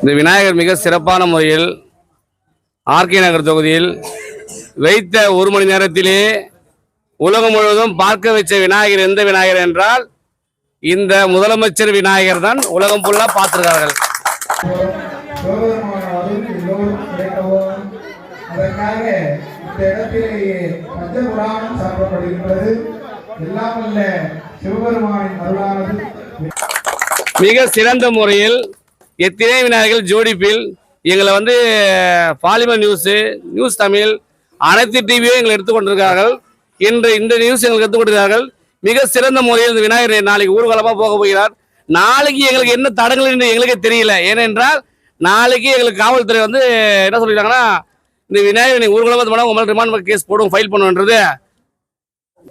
இந்த விநாயகர் மிக சிறப்பான முறையில் ஆர்கே நகர் தொகுதியில் வைத்த ஒரு மணி நேரத்திலே உலகம் முழுவதும் பார்க்க வச்ச விநாயகர் எந்த விநாயகர் என்றால் இந்த முதலமைச்சர் விநாயகர் தான் உலகம் ஃபுல்லா பார்த்திருக்கார்கள். அதற்காக இந்த இடத்திலேயே பஞ்சபுராணம் சாப்பிடப்படுகின்றது எல்லாம் அல்ல சிவபெருமானின் அருளானது. மிக சிறந்த முறையில் எத்தனை விநாயகர்கள் ஜோடிப்பில் எங்களை வந்து பாலிமர் நியூஸு நியூஸ் தமிழ் அனைத்து டிவியும் எங்களை எடுத்துக்கொண்டிருக்கிறார்கள் இன்று இந்த நியூஸ் எங்களுக்கு எடுத்துக்கொண்டிருக்கிறார்கள் மிக சிறந்த முறையில் இந்த விநாயகர் நாளைக்கு ஊர்வலமாக போக போகிறார். நாளைக்கு எங்களுக்கு என்ன தடங்கள் என்று எங்களுக்கே தெரியல. ஏனென்றால் நாளைக்கு எங்களுக்கு காவல்துறை வந்து என்ன சொல்லிட்டாங்கன்னா இந்த விநாயகர் நீ ஊர்வலமாக போனால் உங்களுக்கு ரிமாண்ட் கேஸ் போடும் ஃபைல் பண்ணுன்றது.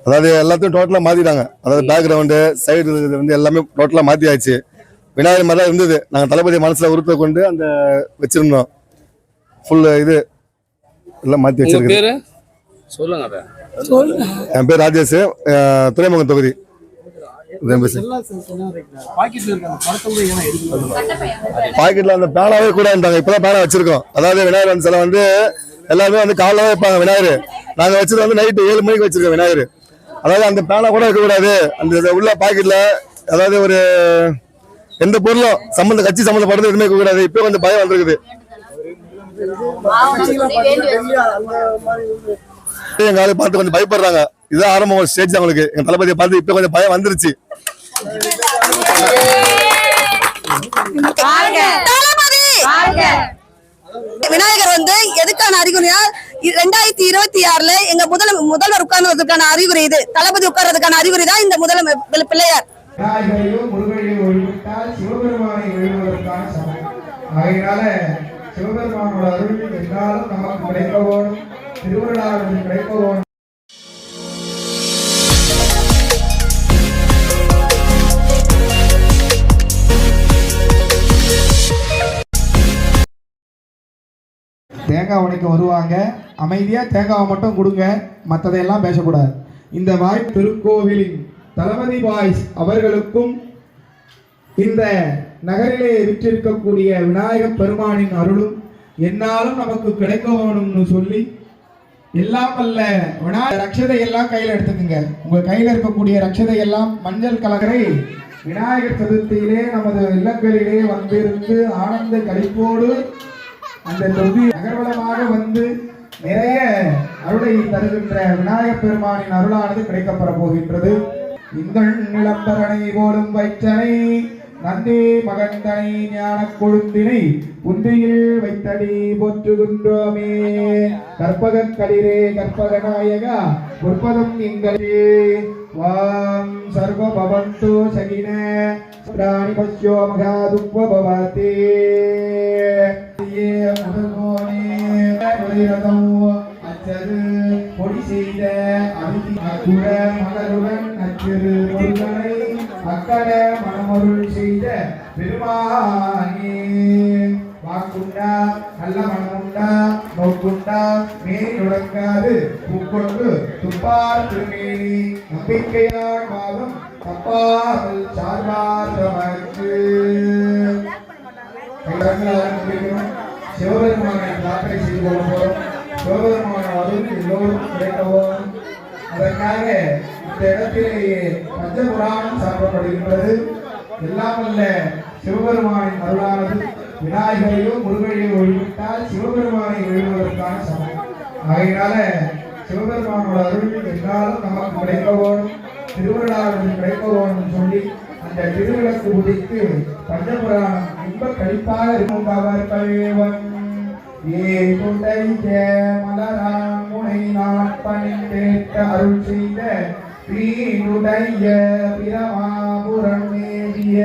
அதாவது எல்லாத்தையும் டோட்டலாக மாற்றிட்டாங்க அதாவது பேக்ரவுண்டு சைடு வந்து எல்லாமே டோட்டலாக மாற்றியாச்சு விநாயகர் மாதிரி தான் இருந்தது. நாங்கள் தளபதி மனசில் உறுப்பை கொண்டு அந்த வச்சிருந்தோம். ஃபுல் இது. எல்லாம் மாற்றி உங்க வச்சிருக்கு பேரு? சொல்லுங்க என் பேர் ராஜேஷ். துறைமுகம் தொகுதி. பாக்கெட்ல அந்த பேனாவே கூட இருந்தாங்க இப்பதான் பேனா வச்சிருக்கோம். அதாவது விநாயகர் சில வந்து எல்லாருமே வந்து காலைல வைப்பாங்க விநாயகர். நாங்க வச்சது வந்து நைட்டு ஏழு மணிக்கு வச்சிருக்கோம் விநாயகர். அதாவது அந்த பேனா கூட இருக்கக்கூடாது. அந்த உள்ள பாக்கெட்ல அதாவது ஒரு எந்த பொருளும் சம்மந்த கட்சி சம்மந்தப்பட்டது எதுவுமே இருக்கக்கூடாது. இப்போ கொஞ்சம் பயம் வந்திருக்குது. எங்க ஆளு பார்த்து கொஞ்சம் பயப்படுறாங்க. இதுதான் ஆரம்பம் ஸ்டேஜ் அவங்களுக்கு. எங்க தளபதியை பார்த்து இப்போ கொஞ்சம் பயம் வந்துருச்சு. தளபதி! விநாயகர் வந்து எதுக்கான அறிகுறியா இ- ரெண்டாயிரத்தி இருபத்தி ஆறுல எங்க முதல முதல்வர் உட்கார்ந்ததுக்கான அறிகுறி இது. தளபதி உட்கார்றதுக்கான அறிகுறி தான் இந்த முதல பிள்ளையார். விநாயகரையோ சிவபெருமானை வழிபடுவதற்கான சமயம். ஆகையினால சிவபெருமானோட அருள் என்னாலும் நமக்கு கிடைக்கவும் திருவிழாவிற்கு கிடைக்கவும் தேங்காய் உடைக்க வருவாங்க. அமைதியாக தேங்காவை மட்டும் கொடுங்க. மற்றதையெல்லாம் பேசக்கூடாது. இந்த வாய் திருக்கோவிலின் தளபதி பாய்ஸ் அவர்களுக்கும் இந்த நகரிலே விற்றிருக்கக்கூடிய விநாயகப் பெருமானின் அருளும் என்னாலும் நமக்கு கிடைக்க வேணும்னு சொல்லி எல்லாம் அல்ல விநாயகர் ரக்ஷதை எல்லாம் கையில் எடுத்துக்கோங்க. உங்க கையில் இருக்கக்கூடிய ரக்ஷதை எல்லாம் மஞ்சள் கலரை விநாயகர் சதுர்த்தியிலே நமது இல்லங்களிலே வந்திருந்து ஆனந்த கழிப்போடு அந்த தொகுதி நகர்வலமாக வந்து நிறைய அருளை தருகின்ற விநாயகப் பெருமானின் அருளானது கிடைக்கப்பெற போகின்றது. இந்த நிலம்பரனை போலும் வைச்சனை நந்தி மகந்தனை ஞான கொழுந்தினை புந்தியில் வைத்தடி போற்றுகின்றோமே. கற்பக கடிரே கற்பக நாயகா பொற்பதம் எங்களே. வாம் சர்வ பவந்தோ சகின பிராணி பஸ்யோ மகாதுப்ப பவதே அச்சது பொடி செய்த அருதி அக்குட மகருடன் அச்சிறு மக்கள அக்கட மனமருள் செய்த பெருமானே. வாக்குண்டா நல்ல மனமுண்டா நோக்குண்டா மேல் நுடங்காது பூக்கொண்டு துப்பார் திருமேனி. நம்பிக்கையால் மாதம் தப்பாமல் சார்பார் தமக்கு சிவபெருமானை பிரார்த்தனை செய்து கொள்ள போறோம். சிவபெருமான அருள் எல்லோரும் கிடைக்கவும் அதற்காக இந்த இடத்திலேயே பஞ்சபுராணம் சாப்பிடப்படுகின்றது. எல்லாம் அல்ல சிவபெருமானின் அருளானது. விநாயகரையோ முருகனையோ ஒழிவிட்டால் சிவபெருமானை எழுவதற்கான சமயம் ஆகையினால சிவபெருமானோட அருள் என்றாலும் நமக்கு கிடைக்க கிடைக்கவும் திருவிழாவில் கிடைக்கவும் சொல்லி அந்த திருவிளக்கு உதித்து பஞ்சபுராணம் இன்ப கழிப்பாக இருக்கும். அவர் கழிவன் ஏ துண்டைய மலராம் முனை நாட்பணின் கேட்ட அருள் செய்த தீனுடைய பிரமாபுரம் மேவிய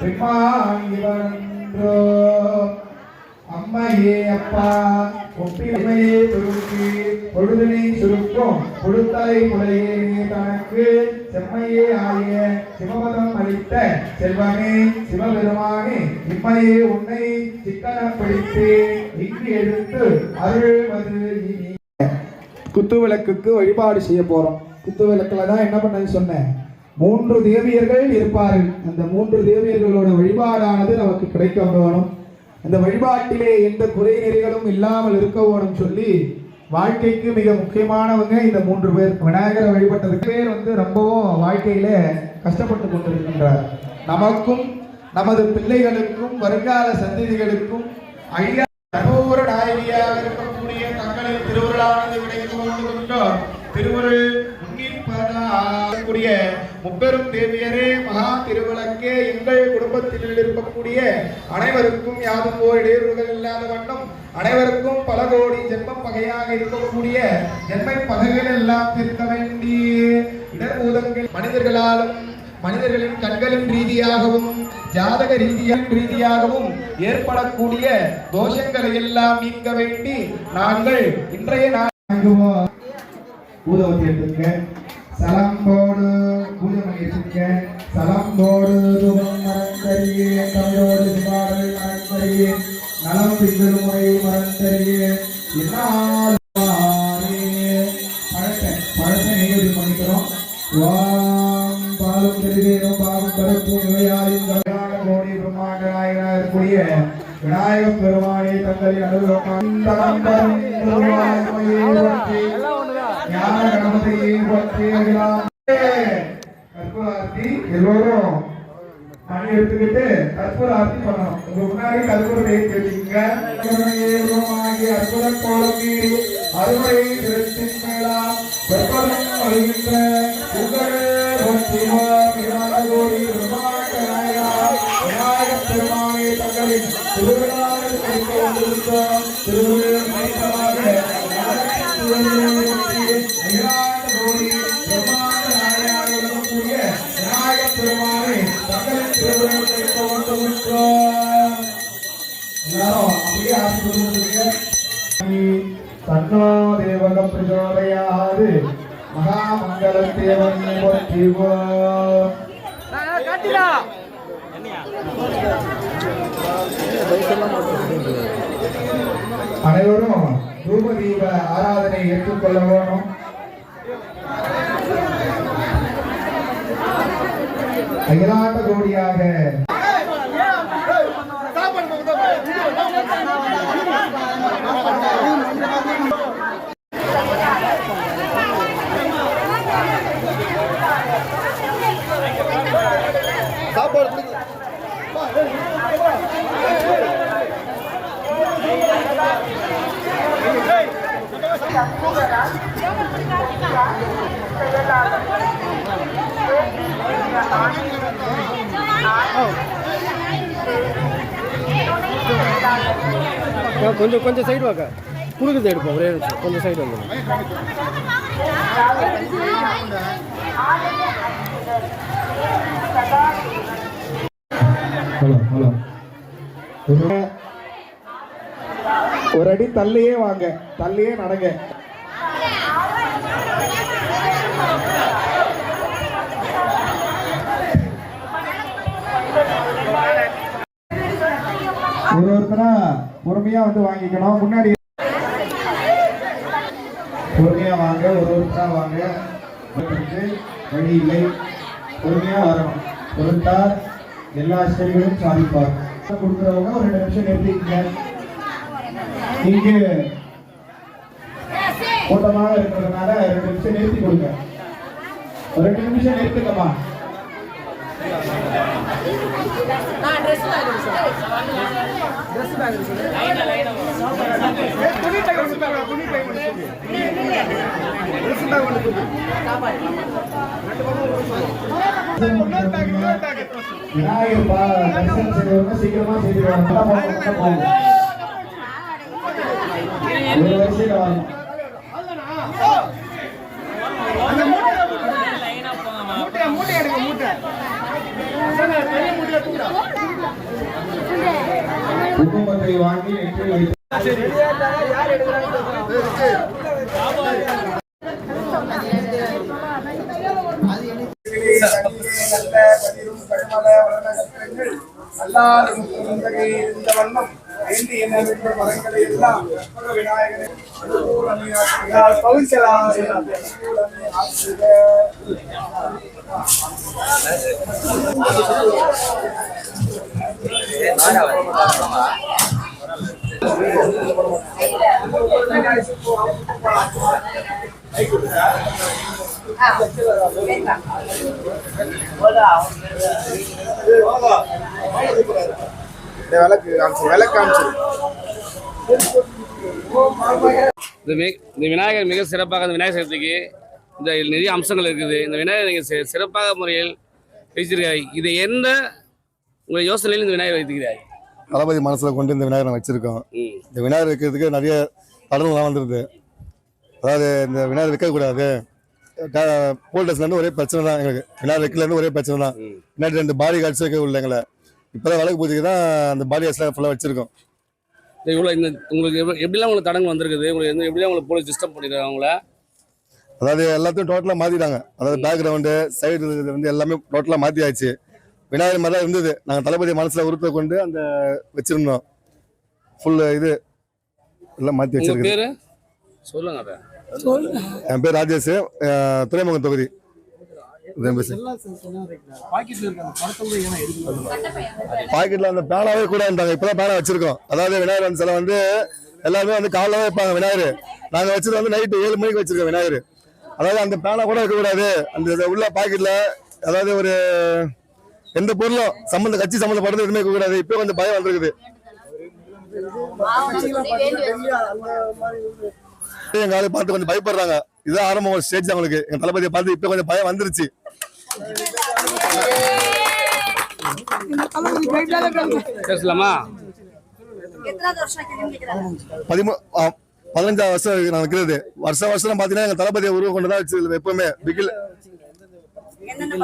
பெருமாங்கிவன்றோ அம்மையே அப்பா ஒப்பிமையே துருக்கி பொழுதினை சுருக்கும் பொழுத்தலை புலையே தனக்கு செம்மையே ஆகிய சிவபதம் அளித்த செல்வமே சிவபெருமானே இம்மையே உன்னை சிக்கனம் பிடித்து இங்கு எடுத்து அருள்வது இனி. குத்து விளக்குக்கு வழிபாடு செய்ய போறோம். குத்து விளக்கில் தான் என்ன பண்ணது சொன்னேன். மூன்று தேவியர்கள் இருப்பார்கள். அந்த மூன்று தேவியர்களோட வழிபாடானது நமக்கு கிடைக்க வேணும். அந்த வழிபாட்டிலே எந்த குறை நெறிகளும் இல்லாமல் இருக்க வேணும் சொல்லி வாழ்க்கைக்கு மிக முக்கியமானவங்க இந்த மூன்று பேர். விநாயகரை வழிபட்டதுக்கு பேர் வந்து ரொம்பவும் வாழ்க்கையில கஷ்டப்பட்டு கொண்டிருக்கின்றார். நமக்கும் நமது பிள்ளைகளுக்கும் வருங்கால சந்ததிகளுக்கும் ஐயா கபூர நாயகியாக இருக்கக்கூடிய தங்களின் திருவுருளானது கிடைத்து கொண்டிருக்கின்றோம் திருவுருள் இருக்கக்கூடிய முப்பெரும் தேவியரே மகா திருவிளக்கே எங்கள் குடும்பத்தில் இருக்கக்கூடிய அனைவருக்கும் யாதும் ஓர் இடையூறுகள் இல்லாத வண்ணம் அனைவருக்கும் பல கோடி ஜென்மம் பகையாக இருக்கக்கூடிய ஜென்மை பகைகள் எல்லாம் தீர்க்க வேண்டிய இடர்பூதங்கள் மனிதர்களாலும் மனிதர்களின் கண்களின் ரீதியாகவும் ஜாதக ரீதியின் ரீதியாகவும் ஏற்படக்கூடிய தோஷங்களை எல்லாம் நீக்க வேண்டி நாங்கள் இன்றைய நாள் பூதவத்தி எடுத்துங்க சலம்போடு பூஜை பண்ணி சலம்போடு தூபம் மறந்தறியே தமிழோடு சிவாடல் மறந்தறியே நலம் திங்கள் முறை மறந்தறியே என்னால் பழத்தை பழத்தை நெய்வேதி பண்ணிக்கிறோம் வாம் பாலும் பாவம் கல்யாண கோடி பிரம்மாண்ட நாயகனாக விநாயகப் தங்களின் ஞான கணபதியை பற்றி அகிலாம் எல்லோரும் மணி எடுத்துக்கிட்டு கற்பூராத்தி பண்ணணும் உங்க முன்னாடி கற்பூரத்தை தெரிவிங்க அற்புத கோலமே அறுவடை திருத்தின் மேலாம் வெப்பதம் வருகின்ற உங்கள் தங்களின் திருவிழாவில் திருவிழா தேவக பிரச்சோதயாது மகாமங்கல தேவன் போற்றிவோ அனைவரும் தூப தீப ஆராதனை ஏற்றுக்கொள்ள வேணும் அகிலாண்ட கோடியாக கொஞ்சம் கொஞ்சம் சைடு வாக்க. குறுக்குது எடுப்போம் ஒரே நிமிஷம். கொஞ்சம் சைடு வந்து ஹலோ ஹலோ. ஒரு அடி தள்ளியே வாங்க தள்ளியே நடங்க. ஒரு ஒருத்தரா பொறுமையா வந்து வாங்கிக்கணும். முன்னாடி பொறுமையா வாங்க ஒரு ஒருத்தரா வாங்க. வழி இல்லை. பொறுமையா வரணும். பொறுத்தார் எல்லா செடிகளும் சாதிப்பார் கொடுக்குறவங்க ஒரு ரெண்டு நிமிஷம் நிறுத்திக்கங்க. இங்கு கூட்டமாக இருக்கிறதுனால ரெண்டு நிமிஷம் நிறுத்தி கொடுங்க. ஒரு ரெண்டு நிமிஷம் நிறுத்துங்கம்மா. விநாயகர் பா தரிசனம் செய்யறவங்க சீக்கிரமா செய்திருவாங்க ஒரு வாங்கி நெற்றி வைத்து இந்த வண்ணம் வேண்டி என்ன வேண்டும் மரங்களை எல்லாம் விநாயகனை விளக்கு காமிச்சு விளக்கு காமிச்சு இந்த வி- இந்த விநாயகர் மிக சிறப்பாக இந்த விநாயகர் சதுர்த்திக்கு இந்த நிறைய அம்சங்கள் இருக்குது. இந்த விநாயகர் நீங்கள் சி- சிறப்பாக முறையில் வைச்சிருக்காய் இது எந்த உங்கள் யோசனையில் இந்த விநாயகர் வைத்திருக்கிறாய்? தளபதி மனசுல கொண்டு இந்த விநாயகர் வச்சிருக்கோம். இந்த விநாயகர் வைக்கிறதுக்கு நிறைய தடங்கள்லாம் வந்துருது. அதாவது இந்த விநாயகர் வைக்கக்கூடாது. போல்டர்ஸ்லேருந்து ஒரே பிரச்சனை தான் எங்களுக்கு. விநாயகர் வைக்கலேருந்து ஒரே பிரச்சனை தான். பின்னாடி ரெண்டு பாடி கார்ட்ஸ் வைக்க உள்ள எங்களை. இப்போதான் விளக்கு பூஜைக்கு தான் அந்த பாடி கார்ட்ஸ்லாம் ஃபுல்லாக வச்சிருக்கோம். இவ்வளோ இந்த உங்களுக்கு எப்படி- எப்படிலாம் உங்களுக்கு தடங்கள் வந்திருக்குது? உங்களுக்கு எந்த எப்படிலாம் உங்களுக்கு போலீஸ் டிஸ்டர்ப் பண்ணிருக்காங்க அவங்கள அதாவது எல்லாத்தையும் டோட்டலாக மாற்றிட்டாங்க அதாவது பேக்ரவுண்டு சைடு இருக்கிறது வந்து எல்லாமே டோட்டலாக மாற்றியாச்சு விநாயகர் மாதிரி தான் இருந்தது. நாங்கள் தளபதி மனசில் உறுப்பை கொண்டு அந்த வச்சிருந்தோம். ஃபுல் இது எல்லாம் மாற்றி உங்கள் வச்சிருக்கு பேர்? சொல்லுங்க என் பேர் ராஜேஷ். துறைமுகம் தொகுதி. பாக்கெட்ல அந்த பேனாவே கூட இருந்தாங்க இப்பதான் பேனா வச்சிருக்கோம். அதாவது விநாயகர் சில வந்து எல்லாருமே வந்து காலைல வைப்பாங்க விநாயகர். நாங்க வச்சது வந்து நைட்டு ஏழு மணிக்கு வச்சிருக்கோம் விநாயகர். அதாவது அந்த பேனா கூட வைக்க கூடாது. அந்த உள்ள பாக்கெட்ல அதாவது ஒரு எந்த பொருளும் சம்மந்த கட்சி சம்மந்தப்பட்டது எதுவுமே வைக்க கூடாது. இப்போ கொஞ்சம் பயம் வந்திருக்குது. எங்க ஆளு பார்த்து கொஞ்சம் பயப்படுறாங்க. இதுதான் ஆரம்பம். ஒரு ஸ்டேஜ் அவங்களுக்கு எங்க தளபதியை பார்த்து இப்போ கொஞ்சம் பயம் வந்துருச்சு. பேசலாமா. பதிமூ ஆ, பதினஞ்சாவது வருஷம் இருக்கு நான் வைக்கிறது வருஷம் வருஷம் பாத்தீங்கன்னா எங்க தளபதியை உருவம் கொண்டு தான் வச்சு எப்பவுமே. பிகில்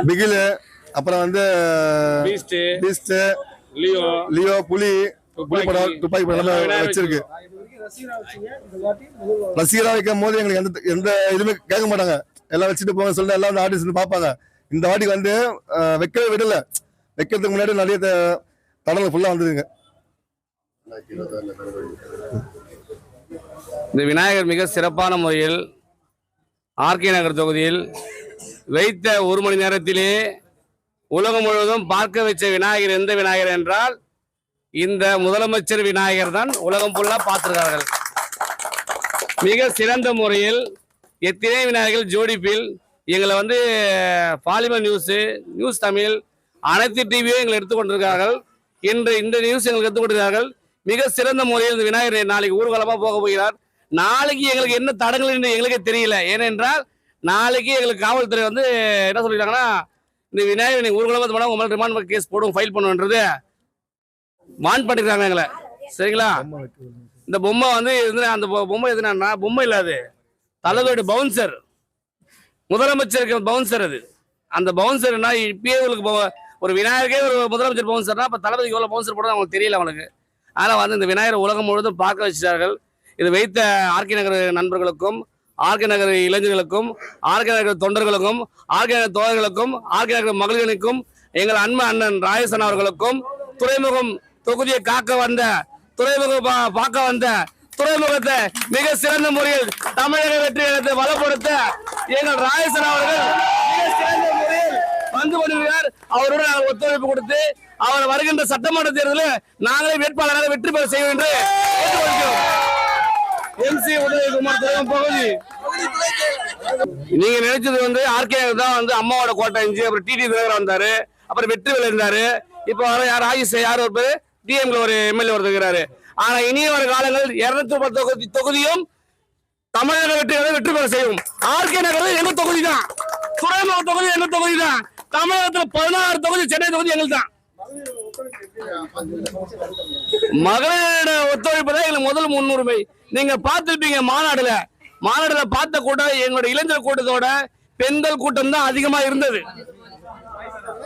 பிகில் அப்புறம் வந்து பீஸ்ட் லியோ லியோ புலி புலி. படம் துப்பாக்கி படம் எல்லாமே வச்சிருக்கு ரசிகரா வச்சீங்க இந்த வாட்டி முதல்வர் ரசிகரா வைக்கும் போது எங்களுக்கு எந்த எந்த இதுவுமே கேட்க மாட்டாங்க. எல்லாம் வச்சுட்டு போங்க சொல்லி எல்லாம் வந்து ஆர்டிஸ்ட் வந்து பார்ப்பாங்க. இந்த வாட்டி வந்து வைக்கவே விடல. வைக்கிறதுக்கு முன்னாடி நிறைய த- தடங்கள் ஃபுல்லா வந்ததுங்க. இந்த விநாயகர் மிக சிறப்பான முறையில் ஆர்கே நகர் தொகுதியில் வைத்த ஒரு மணி நேரத்திலே உலகம் முழுவதும் பார்க்க வச்ச விநாயகர் எந்த விநாயகர் என்றால் இந்த முதலமைச்சர் விநாயகர் தான் உலகம் ஃபுல்லா பார்த்திருக்கார்கள் மிக சிறந்த முறையில் எத்தனை விநாயகர்கள் ஜோடிப்பில் எங்களை வந்து பாலிமர் நியூஸு நியூஸ் தமிழ் அனைத்து டிவியும் எங்களை எடுத்துக்கொண்டிருக்கிறார்கள் இன்று இந்த நியூஸ் எங்களுக்கு எடுத்துக்கொண்டிருக்கிறார்கள் மிக சிறந்த முறையில் இந்த விநாயகர் நாளைக்கு ஊர்வலமாக போக போகிறார். நாளைக்கு எங்களுக்கு என்ன தடங்கள் என்று எங்களுக்கே தெரியல. ஏனென்றால் நாளைக்கு எங்களுக்கு காவல்துறை வந்து என்ன சொல்லிட்டாங்கன்னா இந்த விநாயகர் நீங்கள் ஊர்வலமாக போனால் உங்கள் ரிமாண்ட் கேஸ் போடும் ஃபைல் பண்ணுன்றது வான் பண்ணிருக்காங்க எங்களை. சரிங்களா? இந்த பொம்மை வந்து அந்த பொம்மை எதுனா பொம்மை இல்லாது தலைவருடைய பவுன்சர் முதலமைச்சருக்கு பவுன்சர் அது. அந்த பவுன்சர்னா இப்பயே உங்களுக்கு ஒரு விநாயகரே ஒரு முதலமைச்சர் பவுன்சர்னா அப்போ தளபதிக்கு எவ்வளோ பவுன்சர் போடுறது அவங்களுக்கு தெரியல அவனுக்கு. ஆனால் வந்து இந்த விநாயகர் உலகம் முழுவதும் பார்க்க வச்சிட்டார்கள். இது வைத்த ஆர்கே நகர் நண்பர்களுக்கும் ஆர்கே நகர் இளைஞர்களுக்கும் ஆர்கே நகர் தொண்டர்களுக்கும் ஆர்கே நகர் தோழர்களுக்கும் ஆர்கே நகர் மகளிர்களுக்கும் எங்கள் அன்பு அண்ணன் ராயசன் அவர்களுக்கும் துறைமுகம் தொகுதியை காக்க வந்த துறைமுகம் பா- பார்க்க வந்த துறைமுகத்தை மிக சிறந்த முறையில் தமிழக வெற்றி இடத்தை வளப்படுத்த எங்கள் ராயசன் அவர்கள் மிக சிறந்த முறையில் வந்து கொண்டிருக்கிறார். அவருடன் ஒத்துழைப்பு கொடுத்து அவர் வருகின்ற சட்டமன்ற தேர்தலில் நாங்களே வேட்பாளராக வெற்றி பெற செய்வோம் என்று எம்சி உதயகுமார் துறைமுகம் பகுதி. நீங்க நினைச்சது வந்து ஆர்கே தான் வந்து அம்மாவோட கோட்டை இருந்துச்சு அப்புறம் டிடி தினகரன் வந்தாரு. அப்புறம் வெற்றிவேல் இருந்தாரு இப்போ வர யார் ஆயுஷ் யார் ஒரு டிஎம்ல ஒரு எம்எல்ஏ ஒருத்தர் இருக்கிறாரு. ஆனா இனிய வர காலங்கள் இருநூத்தி முப்பது தொகுதி தொகுதியும் தமிழக வெற்றிகளை வெற்றி பெற செய்யும். ஆர்கே நகர் எங்க தொகுதி தான் துறைமுக தொகுதி எங்க தொகுதி தான் தமிழகத்துல பதினாறு தொகுதி சென்னை தொகுதி எங்களுக்கு தான் மகளிரோட ஒத்துழைப்பு தான் எங்களுக்கு முதல் முன்னுரிமை. நீங்க பார்த்துருப்பீங்க மாநாடுல. மாநாடுல பார்த்த கூட்டம் எங்களோட இளைஞர் கூட்டத்தோட பெண்கள் கூட்டம் தான் அதிகமா இருந்தது இந்த விளக்கு பூஜையில வீடு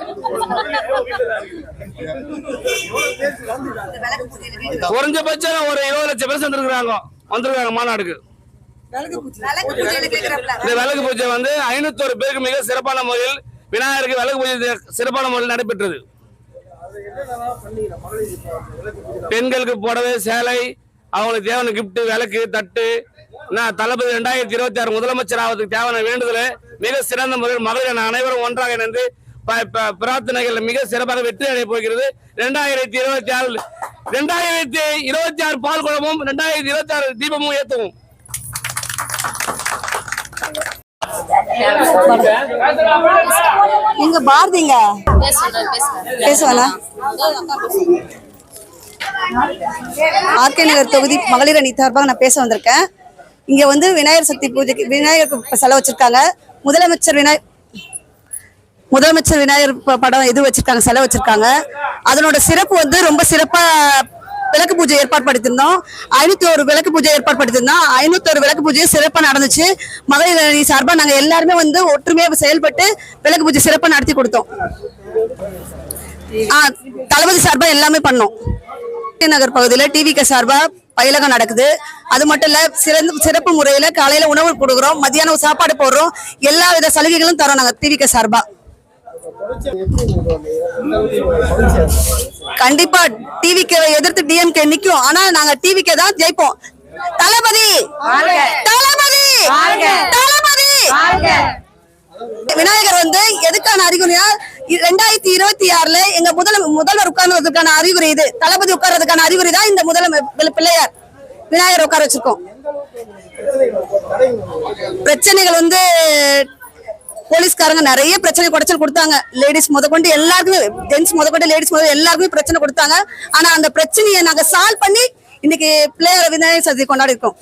குறைஞ்சபட்சம் ஒரு இருபது லட்சம் பேர் வந்திருக்காங்க வந்திருக்காங்க மாநாடுக்கு. இந்த விளக்கு பூஜை வந்து ஐநூத்தொரு பேருக்கு மிக சிறப்பான முறையில் விநாயகருக்கு விளக்கு பூஜை சிறப்பான முறையில் நடைபெற்றது. பெண்களுக்கு புடவை சேலை அவங்களுக்கு தேவையான gift விளக்கு தட்டு நான் தளபதி ரெண்டாயிரத்தி இருபத்தி ஆறு முதலமைச்சர் ஆவதுக்கு தேவையான வேண்டுதலை மிக சிறந்த முறையில் மகளிர் அனைவரும் ஒன்றாக இணைந்து ப- பிரார்த்தனைகள் மிக சிறப்பாக வெற்றி அடைய போகிறது. ரெண்டாயிரத்தி இருபத்தி ஆறில் ரெண்டாயிரத்தி இருபத்தி ஆறு பால் குழம்பும் ரெண்டாயிரத்தி இருபத்தி ஆறு தீபமும் ஏத்துவோம். எங்க பாரதிங்க? பேசுவாளா? ஆர்கே நகர் தொகுதி மகளிர் அணி சார்பாக நான் பேச வந்திருக்கேன். இங்க வந்து விநாயகர் சக்தி பூஜைக்கு விநாயகருக்கு செலவு வச்சிருக்காங்க. முதலமைச்சர் விநாயகர் முதலமைச்சர் விநாயகர் ப- படம் இது வச்சிருக்காங்க செலவு வச்சிருக்காங்க. அதனோட சிறப்பு வந்து ரொம்ப சிறப்பா விளக்கு பூஜை ஏற்பாடு படுத்திருந்தோம் ஐநூத்தி ஒரு விளக்கு பூஜை ஏற்பாடு படுத்திருந்தோம் ஐநூத்தி ஒரு விளக்கு பூஜை சிறப்பா நடந்துச்சு. மகளிர் அணி சார்பா நாங்க எல்லாருமே வந்து ஒற்றுமையா செயல்பட்டு விளக்கு பூஜை சிறப்பா நடத்தி கொடுத்தோம். ஆ தளபதி சார்பா எல்லாமே பண்ணோம். நகர் பகுதியில டிவிக்கு சார்பா பயிலகம் நடக்குது. அது மட்டும் இல்ல சிறந்த சிறப்பு முறையில காலையில உணவு கொடுக்குறோம். மத்தியானம் சாப்பாடு போடுறோம். எல்லா வித சலுகைகளும் தரோம் நாங்க டிவிக்கு சார்பா. கண்டிப்பா டிவிக்கு எதிர்த்து டிஎம்கே நிக்கும். ஆனா நாங்க டிவிக்கு தான் ஜெயிப்போம். தளபதி! தளபதி! தளபதி! விநாயகர் வந்து எதுக்கான அறிகுறியா ரெண்டாயிரத்தி இருபத்தி ஆறுல எங்க முதல முதல்வர் உட்கார்ந்ததுக்கான அறிகுறி இது. தளபதி உட்கார்றதுக்கான அறிகுறி தான் இந்த முதல பிள்ளையார். விநாயகர் உட்கார வச்சிருக்கோம் பிரச்சனைகள் வந்து போலீஸ்காரங்க நிறைய பிரச்சனை குடைச்சல் கொடுத்தாங்க. லேடிஸ் முதற்கொண்டு எல்லாருக்குமே ஜென்ஸ் முதற்கொண்டு லேடிஸ் முதல் எல்லாருக்குமே பிரச்சனை கொடுத்தாங்க. ஆனா அந்த பிரச்சனையை நாங்க சால்வ் பண்ணி இன்னைக்கு பிள்ளையார் விநாயகர் சதுர்த்தி கொண்டாடி இருக்கோம்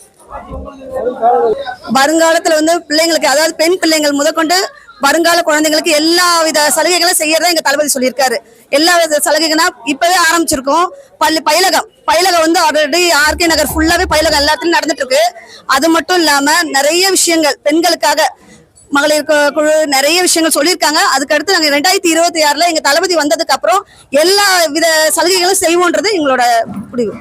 வருங்காலத்துல வந்து பிள்ளைங்களுக்கு அதாவது பெண் பிள்ளைங்கள் முதற்கொண்டு வருங்கால குழந்தைங்களுக்கு எல்லா வித சலுகைகளும் செய்யறதா எங்க தளபதி சொல்லியிருக்காரு. எல்லா வித சலுகைகள்னா இப்பவே ஆரம்பிச்சிருக்கோம். பள்ளி பயிலகம். பயிலகம் வந்து ஆல்ரெடி ஆர்கே நகர் ஃபுல்லாவே பயிலகம் எல்லாத்துலயும் நடந்துட்டு இருக்கு. அது மட்டும் இல்லாம நிறைய விஷயங்கள் பெண்களுக்காக மகளிர் கு- குழு நிறைய விஷயங்கள் சொல்லியிருக்காங்க. அதுக்கு அடுத்து ரெண்டாயிரத்தி இருபத்தி ஆறுல எங்க தளபதி வந்ததுக்கு அப்புறம் எல்லா வித சலுகைகளும் செய்வோன்றது எங்களோட முடிவு.